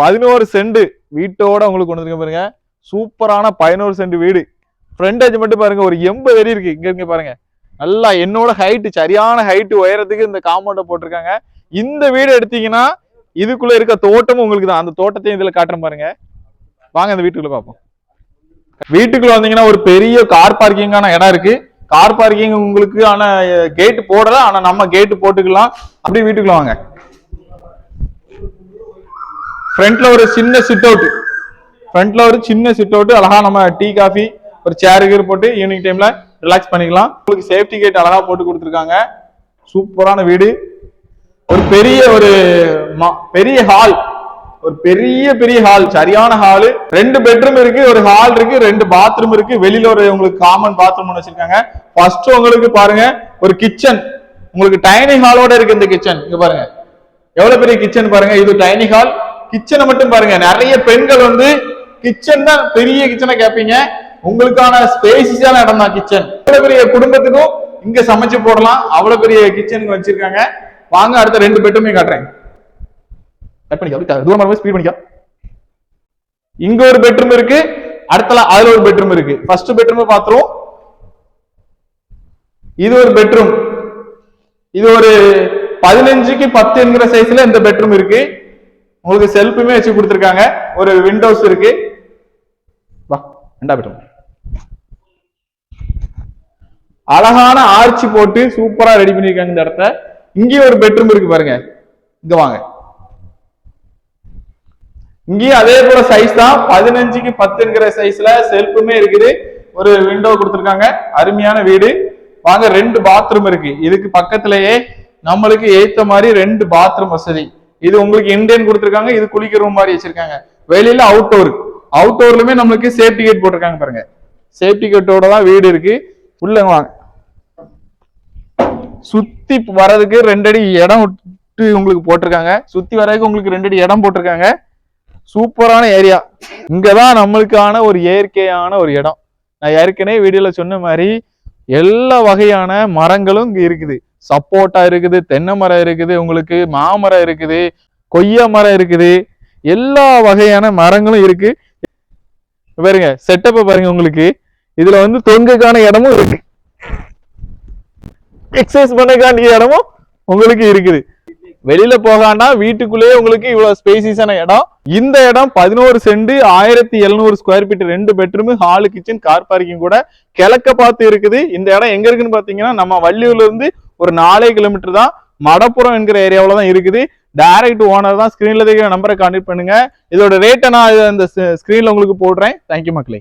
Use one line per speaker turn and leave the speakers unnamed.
பதினோரு சென்ட் வீட்டோட உங்களுக்கு கொண்டு வந்துருங்க பாருங்க. சூப்பரான பதினோரு சென்ட் வீடு. ஃப்ரண்டேஜ் மட்டும் பாருங்க ஒரு எண்பது அடி இருக்கு. இங்க இருங்க பாருங்க. நல்லா என்னோட ஹைட்டு சரியான ஹைட்டு உயரத்துக்கு இந்த காம்பவுண்டை போட்டிருக்காங்க. இந்த வீடு எடுத்தீங்கன்னா இதுக்குள்ள இருக்க தோட்டமும் உங்களுக்கு தான். அந்த தோட்டத்தையும் இதுல காட்டுற பாருங்க. வாங்க இந்த வீட்டுக்குள்ள பார்ப்போம். வீட்டுக்குள்ள வந்தீங்கன்னா ஒரு பெரிய கார் பார்க்கிங்கான இடம் இருக்கு. கார் பார்க்கிங் உங்களுக்கு ஆனா கேட் போடல. ஆனா நம்ம கேட்டு போட்டுக்கலாம். அப்படி வீட்டுக்குள்ள வாங்க. ஃப்ரண்ட்ல ஒரு சின்ன சிட் அவுட் ஃப்ரண்ட்ல ஒரு சின்ன சிட் அவுட் அழகா நம்ம டீ காஃபி ஒரு சேர் கீர் போட்டு ஈவினிங் டைம்ல ரிலாக்ஸ் பண்ணிக்கலாம். உங்களுக்கு சேஃப்டி கேட் அழகா போட்டு கொடுத்துருக்காங்க. சூப்பரான வீடு. ஒரு பெரிய ஒரு பெரிய ஹால் ஒரு பெரிய பெரிய ஹால் சரியான ஹால் ரெண்டு பெட்ரூம் இருக்கு ஒரு ஹால் இருக்கு ரெண்டு பாத்ரூம் இருக்கு. வெளியில ஒரு உங்களுக்கு காமன் பாத்ரூம் ஒன்று வச்சிருக்காங்க. ஃபர்ஸ்ட் உங்களுக்கு பாருங்க ஒரு கிச்சன் உங்களுக்கு டைனிங் ஹாலோட இருக்கு இந்த கிச்சன் இங்க பாருங்க. எவ்வளவு பெரிய கிச்சன் பாருங்க. இது டைனிங் ஹால் கிச்சனை மட்டும் பாருங்க. நிறைய பெண்கள் வந்து கிச்சன் தான் பெரிய கிச்சனை கேட்பீங்க உங்களுக்கான ஸ்பேசிஸான இடம் தான் கிச்சன் இவ்வளவு பெரிய குடும்பத்துக்கும் இங்க சமைச்சு போடலாம். அவ்வளவு பெரிய கிச்சனுக்கு வச்சிருக்காங்க. வாங்க அடுத்த ரெண்டு பெட்ரூமே காட்டுறேன். கட் பண்ணிக்கோ ஸ்பீட் பண்ணிக்கோ. இங்க ஒரு பெட்ரூம் இருக்கு. அடுத்தல அதுல ஒரு பெட்ரூம் இருக்கு. ஃபர்ஸ்ட் பெட்ரூம் பாத்துருவோம். இது ஒரு பெட்ரூம் இது ஒரு பதினஞ்சுக்கு பத்து என்கிற சைஸ்ல இந்த பெட்ரூம் இருக்கு. உங்களுக்கு செல்ஃபுமே வச்சு கொடுத்துருக்காங்க. ஒரு விண்டோஸ் இருக்கு. வா ரெண்டா பெட்ரூம் அழகான ஆர்ச்சி போட்டு சூப்பரா ரெடி பண்ணிருக்காங்க இந்த இடத்த. இங்கேயும் ஒரு பெட்ரூம் இருக்கு பாருங்க. இங்க வாங்க. இங்கேயும் அதே போல சைஸ் தான். பதினஞ்சுக்கு பத்துங்கிற சைஸ்ல செல்ஃபுமே இருக்குது. ஒரு விண்டோ கொடுத்துருக்காங்க. அருமையான வீடு. வாங்க ரெண்டு பாத்ரூம் இருக்கு. இதுக்கு பக்கத்திலேயே நம்மளுக்கு ஏத்த மாதிரி ரெண்டு பாத்ரூம் வசதி. இது உங்களுக்கு இந்தியன் கொடுத்துருக்காங்க இது குளிக்கிற ரூம் மாதிரி வச்சிருக்காங்க. வெளியில அவுட்டோர் அவுட்டோர்லுமே நம்மளுக்கு சேஃப்டி கேட் போட்டிருக்காங்க பாருங்க. சேஃப்டி கேட்டோட தான் வீடு இருக்கு. உள்ள வாங்க. சுத்தி வர்றதுக்கு ரெண்டு அடி இடம் விட்டு உங்களுக்கு போட்டிருக்காங்க. சுத்தி வர்றதுக்கு உங்களுக்கு ரெண்டு அடி இடம் போட்டிருக்காங்க. சூப்பரான ஏரியா இங்கதான் நம்மளுக்கான ஒரு இயற்கையான ஒரு இடம். நான் ஏற்கனவே வீடியோல சொன்ன மாதிரி எல்லா வகையான மரங்களும் இங்க இருக்குது. சப்போட்டா இருக்குது தென்னை மரம் இருக்குது உங்களுக்கு மாமரம் இருக்குது கொய்யா மரம் இருக்குது. எல்லா வகையான மரங்களும் இருக்கு. பாருங்க செட்டப்பை பாருங்க உங்களுக்கு. இதுல வந்து தொங்குக்கான இடமும் இருக்கு. எக்ஸசைஸ் பண்ணக்காண்டிய இடமும் உங்களுக்கு இருக்குது. வெளியில போகாண்டா வீட்டுக்குள்ளேயே உங்களுக்கு இவ்வளவு ஸ்பேசியஸான இடம். இந்த இடம் பதினோரு சென்ட் ஆயிரத்தி எழுநூறு ஸ்கொயர் ஃபீட் ரெண்டு bedroom hall kitchen car parking கூட கிழக்க பார்த்து இருக்குது. இந்த இடம் எங்க இருக்குன்னு பாத்தீங்கன்னா நம்ம வள்ளியூர்ல இருந்து ஒரு நாலே கிலோமீட்டர் தான் மடப்புறம் என்கிற ஏரியாவில் தான் இருக்குது. டைரக்ட் ஓனர் தான் ஸ்க்ரீனில் இருக்கிற நம்பரை கான்டெக்ட் பண்ணுங்க. இதோட ரேட்டை நான் அந்த ஸ்க்ரீனில் உங்களுக்கு போடுறேன். தேங்க்யூ மக்களே.